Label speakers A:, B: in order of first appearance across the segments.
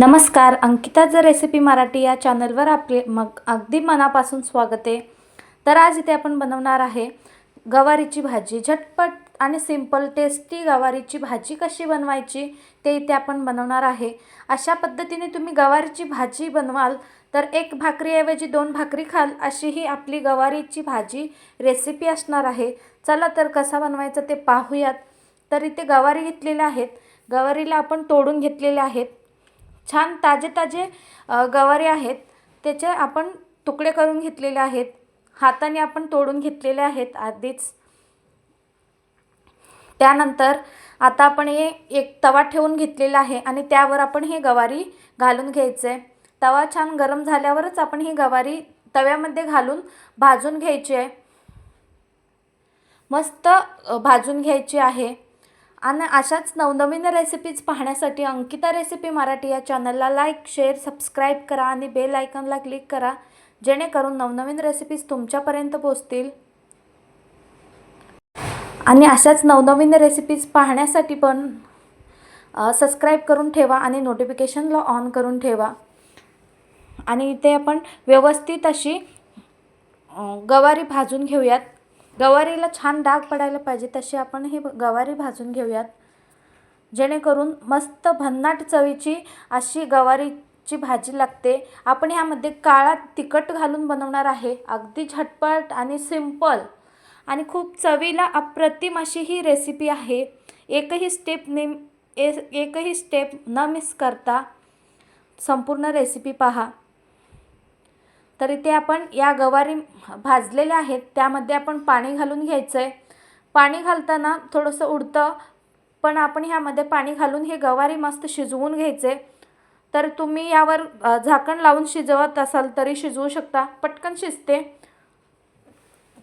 A: नमस्कार अंकिताचं रेसिपी मराठी या चॅनलवर आपले मग अगदी मनापासून स्वागत आहे. तर आज इथे आपण बनवणार आहे गवारीची भाजी. झटपट आणि सिंपल टेस्टी गवारीची भाजी कशी बनवायची ते इथे आपण बनवणार आहे. अशा पद्धतीने तुम्ही गवारीची भाजी बनवाल तर एक भाकरीऐवजी दोन भाकरी खाल अशी ही आपली गवारीची भाजी रेसिपी असणार आहे. चला तर कसा बनवायचा ते पाहूयात. तर इथे गवारी घेतलेल्या आहेत. गवारीला आपण तोडून घेतलेल्या आहेत. छान ताजे ताजे गवारे आहेत. त्याचे आपण तुकडे करून घेतलेले आहेत. हाताने आपण तोडून घेतलेले आहेत आधीच. त्यानंतर आता आपण हे एक तवा ठेवून घेतलेला आहे आणि त्यावर आपण हे गवारी घालून घ्यायचं. आहे तवा छान गरम झाल्यावरच आपण ही गवारी तव्यामध्ये घालून भाजून घ्यायची. आहे मस्त भाजून घ्यायची आहे. आणि अशाच नवनवीन रेसिपीज पाहण्यासाठी अंकिता रेसिपी मराठी या चॅनलला लाईक शेअर सबस्क्राईब करा आणि बेल आयकॉनला क्लिक करा जेणेकरून नवनवीन रेसिपीज तुमच्यापर्यंत पोचतील आणि अशाच नवनवीन रेसिपीज पाहण्यासाठी पण सबस्क्राईब करून ठेवा आणि नोटिफिकेशनला ऑन करून ठेवा. आणि इथे आपण व्यवस्थित अशी गवारी भाजून घेऊयात. गवारीला छान डाग पडायला पाहिजे तशी आपण हे गवारी भाजून घेऊयात. जेणेकरून मस्त भन्नाट चवीची अशी गवारीची भाजी लागते. आपण ह्यामध्ये काळा तिखट घालून बनवणार आहे. अगदी झटपट आणि सिंपल. आणि खूप चवीला अप्रतिम अशी ही रेसिपी आहे. एकही स्टेप नेम ए एकही स्टेप न मिस करता संपूर्ण रेसिपी पहा. तर इथे आपण या गवारी भाजलेल्या आहेत त्यामध्ये आपण पाणी घालून घ्यायचं आहे पाणी घालताना थोडंसं उडतं पण आपण ह्यामध्ये पाणी घालून हे गवारी मस्त शिजवून घ्यायचे. तर तुम्ही यावर झाकण लावून शिजवत असाल तरी शिजवू शकता पटकन शिजते.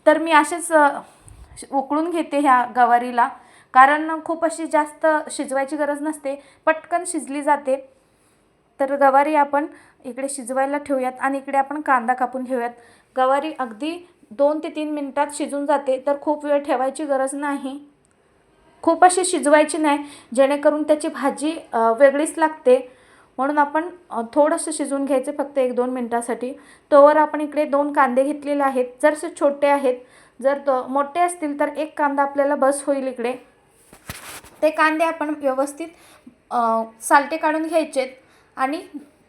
A: तर मी असेच उकळून घेते ह्या गवारीला कारण खूप अशी जास्त शिजवायची गरज नसते पटकन शिजली जाते. तर गवारी आपण इकडे शिजवायला ठेवूयात आणि इकडे आपण कांदा कापून घेऊयात. गवारी अगदी दोन ते तीन मिनटात शिजून जाते तर खूप वेळ ठेवायची गरज नाही. खूप अशी शिजवायची नाही जेणेकरून त्याची भाजी वेगळीच लागते. म्हणून आपण थोडंसं शिजवून घ्यायचे फक्त एक दोन मिनटासाठी. तोवर आपण इकडे दोन कांदे घेतलेले आहेत. जरसे छोटे आहेत जर तो मोठे असतील तर एक कांदा आपल्याला बस होईल इकडे. ते कांदे आपण व्यवस्थित सालटे काढून घ्यायचेत. आणि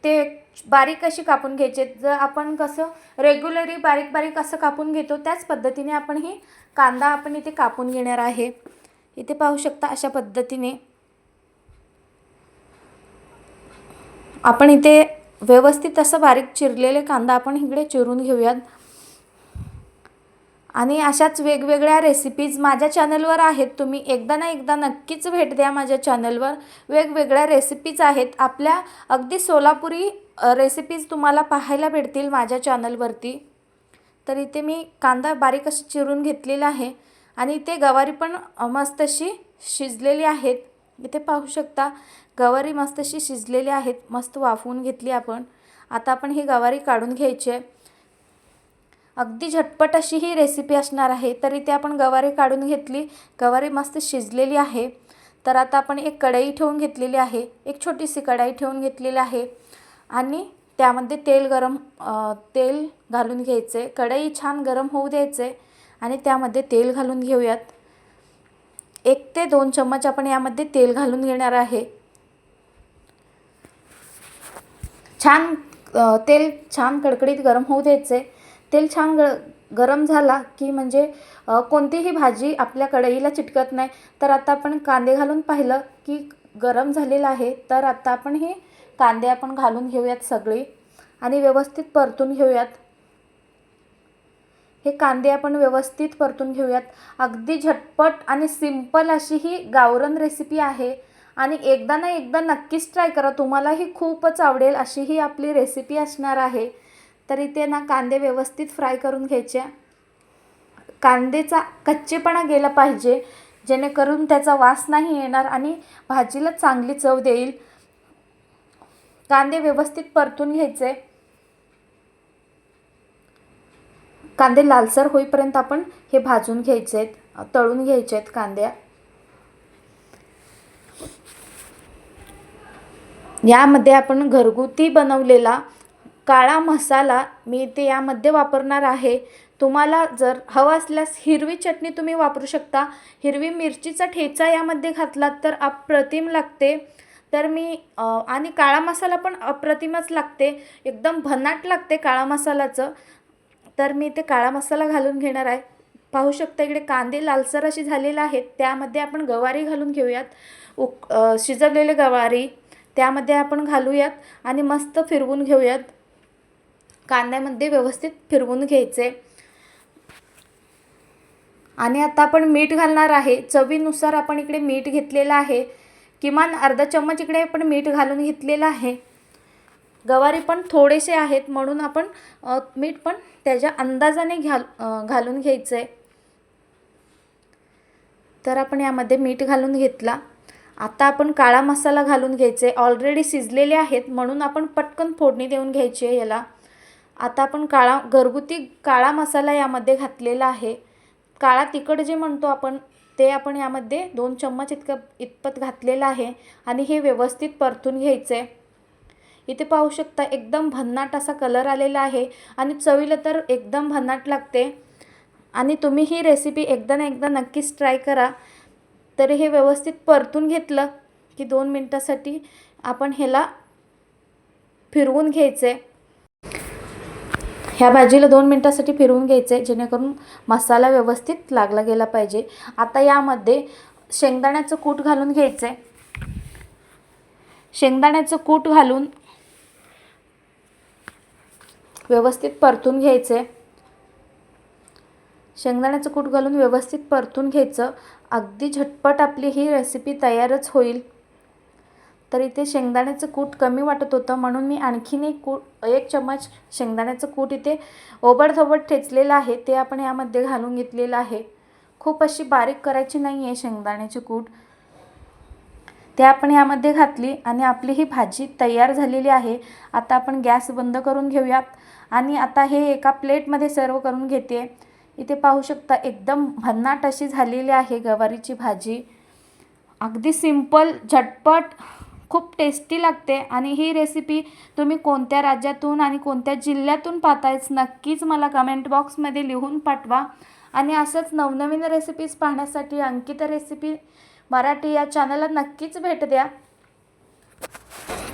A: ते बारीक अशी कापून घ्यायचे. जर आपण कसं रेग्युलरी बारीक बारीक असं कापून घेतो त्याच पद्धतीने आपण ही कांदा आपण इथे कापून घेणार आहे. इथे पाहू शकता अशा पद्धतीने. आपण इथे व्यवस्थित असं बारीक चिरलेले कांदा आपण इकडे चिरून घेऊयात. आणि अशाच वेगवेगळ्या रेसिपीज माझ्या चॅनलवर आहेत. तुम्ही एकदा ना एकदा नक्कीच भेट द्या माझ्या चॅनलवर वेगवेगळ्या रेसिपीज आहेत. आपल्या अगदी सोलापुरी रेसिपीज तुम्हाला पाहायला भेटतील माझ्या चॅनलवरती तर इथे मी कांदा बारीक अशी चिरून घेतलेला आहे. आणि इथे गवारी पण मस्तशी मस्त अशी शिजलेली आहेत. इथे पाहू शकता गवारी मस्त अशी शिजलेली आहेत. मस्त वाफवून घेतली आपण. आता आपण ही गवारी काढून घ्यायची आहे. अगदी झटपट अशी ही रेसिपी असणार आहे. तरी ते आपण गवारी काढून घेतली. गवारी मस्त शिजलेली आहे. तर आता आपण एक कढई ठेवून घेतलेली आहे. एक छोटीशी कढाई ठेवून घेतलेली आहे. आणि त्यामध्ये तेल गरम तेल घालून घ्यायचे. कढई छान गरम होऊ द्यायचे. आणि त्यामध्ये तेल घालून घेऊयात. एक ते दोन चम्मच आपण यामध्ये तेल घालून घेणार आहे. छान तेल छान कडकडीत गरम होऊ द्यायचे. तेल छान ग गरम झाला की म्हणजे कोणतीही भाजी आपल्या कढईला चिटकत नाही. तर आता आपण कांदे घालून पाहिलं की गरम झालेलं आहे. तर आता आपण हे कांदे आपण घालून घेऊयात सगळे आणि व्यवस्थित परतून घेऊयात. हे कांदे आपण व्यवस्थित परतून घेऊयात. अगदी झटपट आणि सिंपल अशी ही गावरण रेसिपी आहे आणि एकदा ना एकदा नक्कीच ट्राय करा. तुम्हाला ही खूपच आवडेल अशी ही आपली रेसिपी असणार आहे. तर इथे ना कांदे व्यवस्थित फ्राय करून घ्यायचे. कांदेचा कच्चेपणा गेला पाहिजे जेणेकरून त्याचा वास नाही येणार आणि भाजीला चांगली चव देईल. कांदे व्यवस्थित परतून घ्यायचे. कांदे लालसर होईपर्यंत आपण हे भाजून घ्यायचे आहेत तळून घ्यायचे आहेत कांद्या. यामध्ये आपण घरगुती बनवलेला काळा मसाला मी ते यामध्ये वापरणार आहे. तुम्हाला जर हवं असल्यास हिरवी चटणी तुम्ही वापरू शकता. हिरवी मिरचीचा ठेचा यामध्ये घातलात तर अप्रतिम लागते. तर मी आणि काळा मसाला पण अप्रतिमच लागते. एकदम भन्नाट लागते काळा मसाल्याचं. तर मी ते काळा मसाला घालून घेणार आहे. पाहू शकता इकडे कांदे लालसर असे झालेले आहेत. त्यामध्ये आपण गवारी घालून घेऊयात. उक शिजवलेले गवारी. त्यामध्ये आपण घालूयात आणि मस्त फिरवून घेऊयात. कांद्यामध्ये व्यवस्थित फिरवून घ्यायचे. आणि आता आपण मीठ घालणार आहे. चवीनुसार आपण इकडे मीठ घेतलेलं आहे. किमान अर्धा चम्मच इकडे आपण मीठ घालून घेतलेलं आहे. गवारी पण थोडेसे आहेत. म्हणून आपण मीठ पण त्याच्या अंदाजाने घाल घालून घ्यायचं. आहे तर आपण यामध्ये मीठ घालून घेतला. आता आपण काळा मसाला घालून घ्यायचे. ऑलरेडी शिजलेले आहेत. म्हणून आपण पटकन फोडणी देऊन घ्यायची आहे याला. आता आपण काळा घरगुती काळा मसाला यामध्ये घातलेला आहे. काळा तिखट जे म्हणतो आपण ते आपण यामध्ये दोन चम्मच इतकं इतपत घातलेलं आहे आणि हे व्यवस्थित परतून घ्यायचं आहे इथे पाहू शकता एकदम भन्नाट असा कलर आलेला आहे आणि चवीला तर एकदम भन्नाट लागते. आणि तुम्ही ही रेसिपी एकदा ना एकदा नक्कीच ट्राय करा. तर हे व्यवस्थित परतून घेतलं की दोन मिनटासाठी आपण ह्याला फिरवून घ्यायचं आहे ह्या भाजीला दोन मिनटासाठी फिरवून घ्यायचं आहे जेणेकरून मसाला व्यवस्थित लागला गेला पाहिजे. आता यामध्ये शेंगदाण्याचं कूट घालून घ्यायचं आहे शेंगदाण्याचं कूट घालून व्यवस्थित परतून घ्यायचं आहे शेंगदाण्याचं कूट घालून व्यवस्थित परतून घ्यायचं. अगदी झटपट आपली ही रेसिपी तयारच होईल. तर इथे शेंगदाण्याचं कूट कमी वाटत होतं. म्हणून मी आणखीन एक कूट एक चम्मच शेंगदाण्याचं कूट इथे ओबडधोबड ठेचलेलं आहे. ते आपण यामध्ये घालून घेतलेलं आहे. खूप अशी बारीक करायची नाही आहे शेंगदाण्याची कूट. ते आपण यामध्ये घातली आणि आपली ही भाजी तयार झालेली आहे. आता आपण गॅस बंद करून घेऊयात. आणि आता हे एका प्लेटमध्ये सर्व करून घेते. इथे पाहू शकता एकदम भन्नाट अशी झालेली आहे गवारीची भाजी. अगदी सिंपल झटपट खूप टेस्टी लागते. आणि ही रेसिपी तुम्ही कोणत्या राज्यातून आणि कोणत्या जिल्ह्यातून पाहतायच नक्कीच मला कमेंट बॉक्समध्ये लिहून पाठवा. आणि असंच नवनवीन रेसिपीज पाहण्यासाठी अंकिता रेसिपी मराठी या चॅनलला नक्कीच भेट द्या.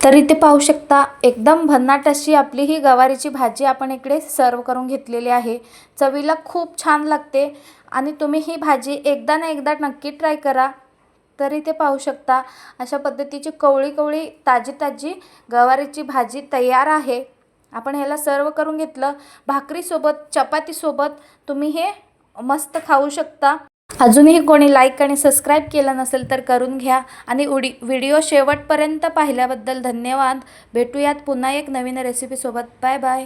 A: तर इथे पाहू शकता एकदम भन्नाट अशी आपली ही गवारीची भाजी आपण इकडे सर्व करून घेतलेली आहे. चवीला खूप छान लागते. आणि तुम्ही ही भाजी एकदा ना एकदा नक्की ट्राय करा. तर इथे पाहू शकता. अशा पद्धतीची कवळी कवळी ताजी ताजी गवारीची भाजी तयार आहे. आपण ह्याला सर्व करून घेतलं. भाकरीसोबत चपातीसोबत तुम्ही हे मस्त खाऊ शकता. अजूनही कोणी लाईक आणि सबस्क्राईब केलं नसेल तर करून घ्या. आणि उडी व्हिडिओ शेवटपर्यंत पाहिल्याबद्दल धन्यवाद. भेटूयात पुन्हा एक नवीन रेसिपीसोबत बाय बाय